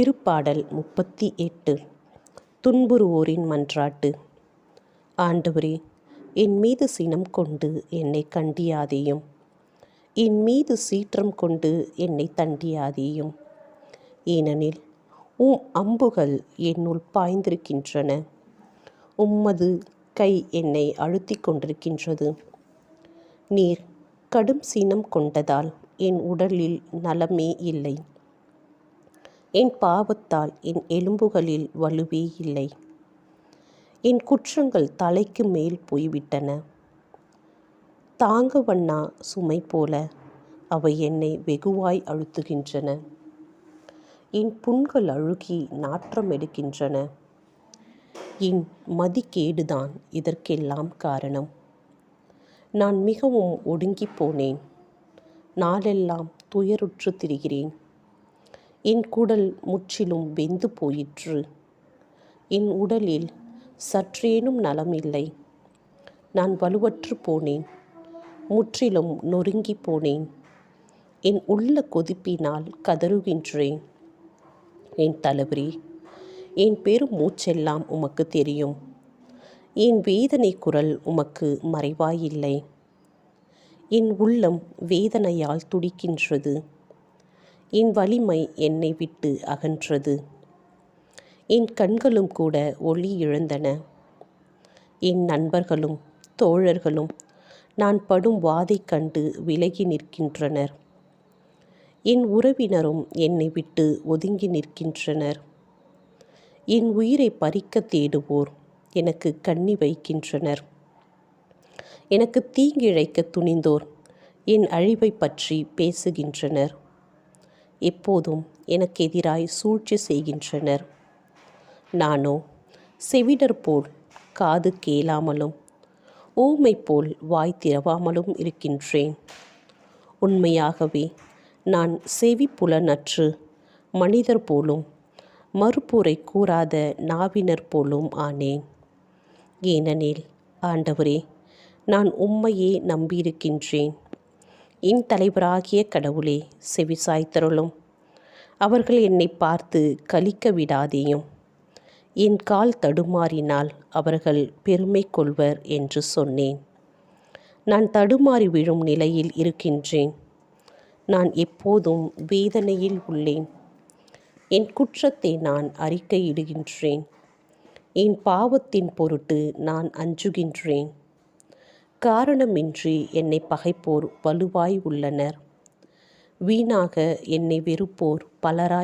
திருப்பாடல் முப்பத்தி எட்டு துன்புறுவோரின் மன்றாட்டு. ஆண்டவரே என் மீது சினம் கொண்டு என்னை கண்டியாதேயும். என் மீது சீற்றம் கொண்டு என்னை தண்டியாதேயும். ஏனெனில் உம் அம்புகள் என்னுள் பாய்ந்திருக்கின்றன. உம்மது கை என்னை அழுத்திக் கொண்டிருக்கின்றது. நீர் கடும் சினம் கொண்டதால் என் உடலில் நலமே இல்லை. என் பாவத்தால் என் எலும்புகளில் வலுவே இல்லை என் குற்றங்கள் தலைக்கு மேல் போய்விட்டன. தாங்கவண்ணா சுமை போல அவை என்னை வெகுவாய் அழுத்துகின்றன. என் புண்கள் அழுகி நாற்றம் எடுக்கின்றன. என் மதிக்கேடுதான் இதற்கெல்லாம் காரணம். நான் மிகவும் ஒடுங்கிப் போனேன். நாளெல்லாம் துயருற்று திரிகிறேன். என் குடல் முற்றிலும் வெந்து போயிற்று. என் உடலில் சற்றேனும் நலமில்லை நான் வலுவற்று போனேன். முற்றிலும் நொறுங்கி போனேன். என் உள்ள கொதிப்பினால் கதறுகின்றேன். என் தலைவரி என் பெரும் மூச்செல்லாம் உமக்கு தெரியும். என் வேதனை குரல் உமக்கு மறைவாயில்லை. என் உள்ளம் வேதனையால் துடிக்கின்றது. என் வலிமை என்னை விட்டு அகன்றது. என் கண்களும் கூட ஒளி இழந்தன. என் நண்பர்களும் தோழர்களும் நான் படும் வாதை கண்டு விலகி நிற்கின்றனர். என் உறவினரும் என்னை விட்டு ஒதுங்கி நிற்கின்றனர். என் உயிரை பறிக்க தேடுவோர் எனக்கு கண்ணி வைக்கின்றனர். எனக்கு தீங்கிழைக்க துணிந்தோர் என் அழிவை பற்றி பேசுகின்றனர். எப்போதும் எனக்கு எதிராய் சூழ்ச்சி செய்கின்றனர். நானோ செவிடர் போல் காது கேளாமலும் ஊமை போல் வாய் திறவாமலும் இருக்கின்றேன். உண்மையாகவே நான் செவி புலனற்று மனிதர் போலும் மறுப்புரை கூறாத நாவினர் போலும் ஆனேன். ஏனெனில் ஆண்டவரே நான் உம்மையே நம்பியிருக்கின்றேன். என் தலைவராகிய கடவுளே செவிசாய்த்தருளும் அவர்கள் என்னை பார்த்து கலிக்க விடாதேயும். என் கால் தடுமாறினால் அவர்கள் பெருமை கொள்வர் என்று சொன்னேன். நான் தடுமாறி விழும் நிலையில் இருக்கின்றேன். நான் எப்போதும் வேதனையில் உள்ளேன். என் குற்றத்தை நான் அறிக்கையிடுகின்றேன். என் பாவத்தின் பொருட்டு நான் அஞ்சுகின்றேன். காரணமின்றி என்னை பகைப்போர் வலுவாய் உள்ளனர். வீணாக என்னை வெறுப்போர் பலராய்